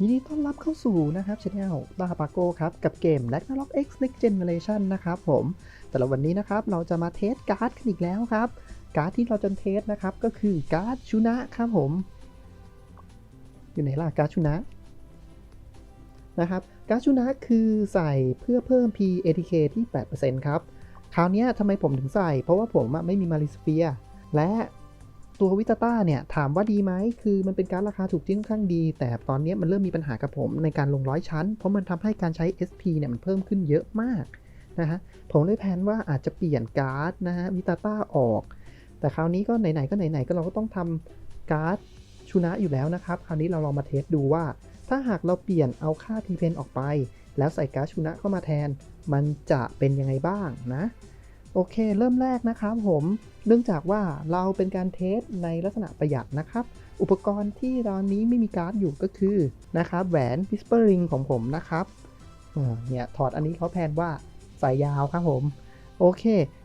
ยินดีต้อนรับเข้าสู่นะครับช anel ตาปาโกครับ กับเกม Ragnarok X Next Generation นะครับผม แต่ละวันนี้นะครับเราจะมาเทสการ์ดกันอีกแล้วครับ การ์ดที่เราจะเทสนะครับก็คือการ์ดชุนะครับผม อยู่ไหนล่ะการ์ดชุนะนะครับการ์ดชุนะคือใส่เพื่อเพิ่ม P ATK ที่ 8%ครับ คราวนี้ทำไมผมถึงใส่ เพราะว่าผมไม่มีมาริสเฟีย และ ตัววิตาต้าเนี่ยถามว่าดีไหมคือมันเป็นการราคาถูกที่ค่อนข้างดี แต่ตอนนี้มันเริ่มมีปัญหากับผมในการลงร้อยชั้น เพราะมันทำให้การใช้ SP เนี่ยมันเพิ่มขึ้นเยอะมากนะฮะผมเลยแพนว่าอาจจะเปลี่ยนการ์ดนะฮะวิตาต้าออก แต่คราวนี้ก็ไหนๆก็ไหนๆก็เราก็ต้องทำการ์ดชุนะอยู่แล้วนะครับ คราวนี้เราลองมาเทสดูว่า ถ้าหากเราเปลี่ยนเอาค่าทีเพนออกไป แล้วใส่การ์ดชุนะเข้ามาแทน มันจะเป็นยังไงบ้างนะ โอเค เริ่มแรกนะครับผม เนื่องจากว่าเราเป็นการเทสในลักษณะประหยัดนะครับ อุปกรณ์ที่ตอนนี้ไม่มีการ์ดอยู่ก็คือนะครับแหวน Whispering ของผมนะครับเนี่ยถอดอันนี้เขาแพนว่าสายยาวครับผม โอเค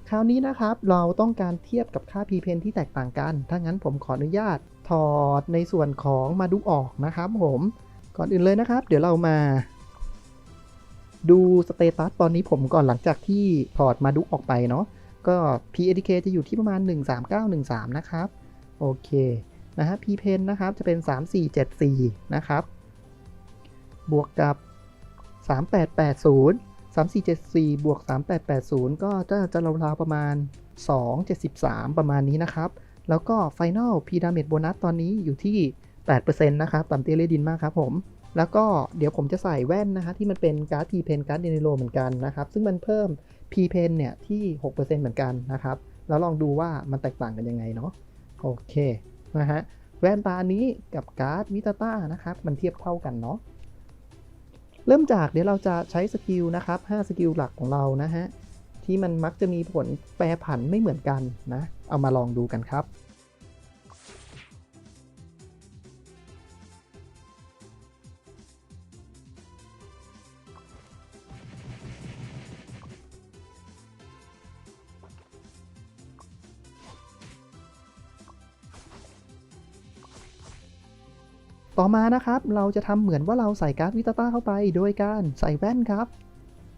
คราวนี้นะครับเราต้องการเทียบกับค่า p ีเพนที่แตกต่างกัน ถ้างั้นผมขออนุญาตถอดในส่วนของมาดูออกนะครับผม ก่อนอื่นเลยนะครับ เดี๋ยวเรามา ดูสเตตัสตอนนี้ผมก่อนหลังจากที่ถอดมาดุออกไปเนาะก็ PADK จะอยู่ที่ประมาณ 13913 นะครับ โอเค นะฮะ P-Pen นะครับ จะเป็น 3474 นะครับ บวกกับ 3880 3474 บวก 3880 ก็จะจะราวๆประมาณ 273 ประมาณนี้นะครับ แล้วก็ Final P Damage Bonus ตอนนี้อยู่ที่ 8%นะครับ ต่ำเตี้ยเลดินมากครับผม แล้วก็เดี๋ยวผมจะใส่แว่นนะฮะที่มันเป็นการ์ด P Pen การ์ดเดนิโลเหมือนกันนะครับ ซึ่งมันเพิ่ม P Pen เนี่ยที่ 6%เหมือนกันนะครับ แล้วลองดูว่ามันแตกต่างกันยังไงเนาะ โอเคนะฮะ แว่นตานี้กับการ์ดวิตาต้านะครับ มันเทียบเท่ากันเนาะ เริ่มจากเดี๋ยวเราจะใช้สกิลนะครับ 5 สกิลหลักของเรานะฮะ ที่มันมักจะมีผลแปรผันไม่เหมือนกันนะ เอามาลองดูกันครับ ต่อมานะครับ เราจะทำเหมือนว่าเราใส่การ์ดวิตาต้าเข้าไป โดยการใส่แว่นครับ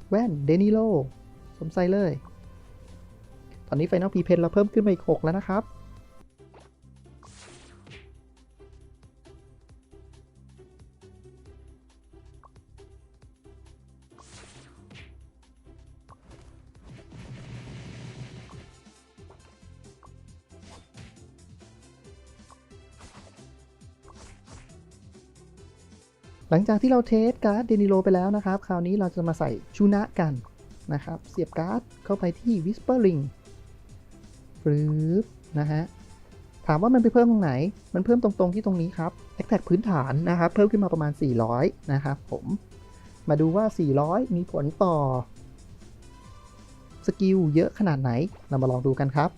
แว่นเดนิโลสมใส่เลย ตอนนี้ไฟนอลพีเพนเราเพิ่มขึ้นมาอีก 6 แล้วนะครับ หลังจากที่เราเทสการ์ดเดนิโลไปแล้วนะครับ คราวนี้เราจะมาใส่ชูนะกันนะครับ เสียบการ์ดเข้าไปที่ Whispering ฟรึบนะฮะ ถามว่ามันไปเพิ่มตรงไหน มันเพิ่มตรงๆที่ตรงนี้ครับ a t t a c พื้นฐานนะครับ เพิ่มขึ้นมาประมาณ 400 นะครับผม มาดูว่า 400 มีผลต่อสกิลเยอะขนาดไหน เรามาลองดูกันครับ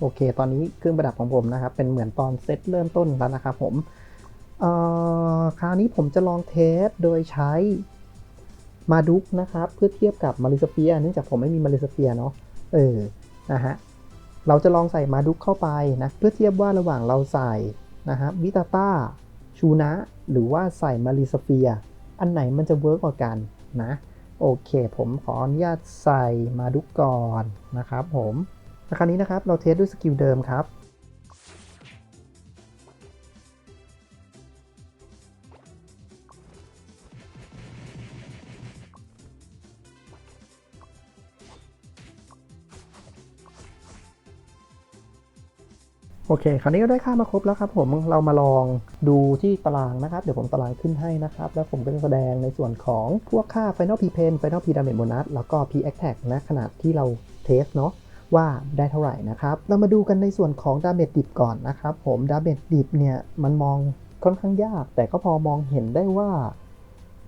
โอเค ตอนนี้เครื่องประดับของผมนะครับ เป็นเหมือนตอนเซตเริ่มต้นแล้วนะครับผมคราวนี้ผมจะลองเทสโดยใช้มาดุกนะครับ เพื่อเทียบกับมาริสเฟียเนื่องจากผมไม่มีมาริสเฟียเนาะเออนะฮะเราจะลองใส่มาดุกเข้าไปนะเพื่อเทียบว่าระหว่างเราใส่นะฮะวิตาต้าชูนะ หรือว่าใส่มาริสเฟีย อันไหนมันจะเวิร์กกว่ากันนะ โอเค ผมขออนุญาตใส่มาดุกก่อนนะครับผม คราวนี้นะครับ เราเทสด้วยสกิลเดิมครับ โอเค คราวนี้ก็ได้ค่ามาครบแล้วครับผม เรามาลองดูที่ตารางนะครับ เดี๋ยวผมตารางขึ้นให้นะครับ แล้วผมก็จะแสดงในส่วนของพวกค่า Final P Pen Final P Damage Bonus แล้วก็ P Attack และขนาดที่เราเทสเนาะ ว่าได้เท่าไหร่นะครับ เรามาดูกันในส่วนของดาเมจดิบก่อนนะครับ ผมดาเมจดิบเนี่ยมันมองค่อนข้างยาก แต่ก็พอมองเห็นได้ว่า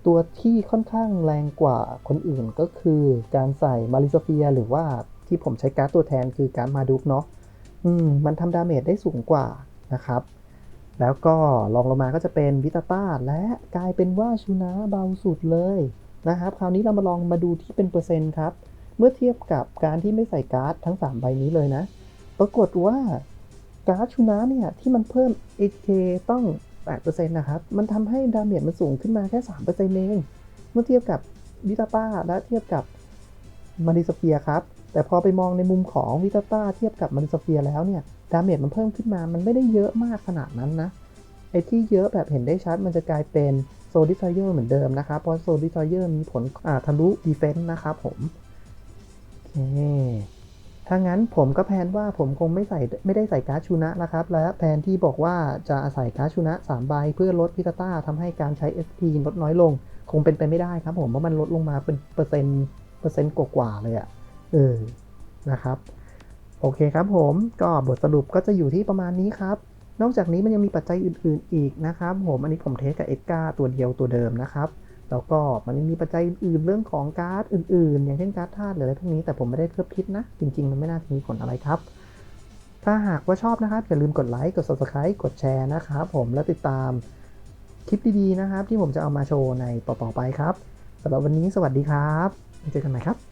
ตัวที่ค่อนข้างแรงกว่าคนอื่นก็คือการใส่มาริสเฟีย หรือว่าที่ผมใช้การ์ดตัวแทนคือการมาดุกเนาะอืมมันทำดาเมจได้สูงกว่านะครับ แล้วก็ลองลงมาก็จะเป็นวิตาต้าและกลายเป็นว่าชูนะเบาสุดเลยนะครับ คราวนี้เรามาลองมาดูที่เป็นเปอร์เซ็นต์ครับ เมื่อเทียบกับการที่ไม่ใส่การ์ดทั้ง 3 ใบนี้เลยนะ ปรากฏว่าการ์ดชูนะเนี่ยที่มันเพิ่ม HK ต้อง 8%นะครับ มันทำให้ดาเมจมันสูงขึ้นมาแค่ 3%เอง เมื่อเทียบกับวิตาต้าและเทียบกับมาริสเฟียครับ แต่พอไปมองในมุมของวิตาต้าเทียบกับมาริสเฟียแล้วเนี่ย ดาเมจมันเพิ่มขึ้นมา มันไม่ได้เยอะมากขนาดนั้นนะ ไอ้ที่เยอะแบบเห็นได้ชัด มันจะกลายเป็นโซดิซเยอร์เหมือนเดิมนะครับ เพราะโซดิซเยอร์มีผลทะลุดีเฟนต์นะครับผม ถ้างั้นผมก็แพนว่าผมคงไม่ใส่ไม่ได้ใส่การ์ดชูนะนะครับ และแพนที่บอกว่าจะอาศัยการ์ดชูนะ3ใบเพื่อลดพิตาต้าทำให้การใช้ SP ลดน้อยลง คงเป็นไปไม่ได้ครับผมเพราะมันลดลงมาเป็นเปอร์เซ็นต์เปอร์เซ็นต์กว่าๆเลยอะเออนะครับ โอเคครับผมก็บทสรุปก็จะอยู่ที่ประมาณนี้ครับ นอกจากนี้มันยังมีปัจจัยอื่นๆอีกนะครับ ผมอันนี้ผมเทสกับเอ็กกาตัวเดียวตัวเดิมนะครับ แล้วก็มันยังมีปัจจัยอื่นเรื่องของการ์ดอื่นๆ อย่างเช่นการ์ดธาตุหรืออะไรพวกนี้แต่ผมไม่ได้เพิ่มคิดนะ จริง ๆ มันไม่น่าจะมีผลอะไรครับ ถ้าหากว่าชอบนะครับ อย่าลืมกดไลค์กด subscribe กดแชร์นะครับผมแล้วติดตามคลิปดีๆนะครับ ที่ผมจะเอามาโชว์ในต่อๆไปครับสำหรับวันนี้สวัสดีครับ เจอกันใหม่ครับ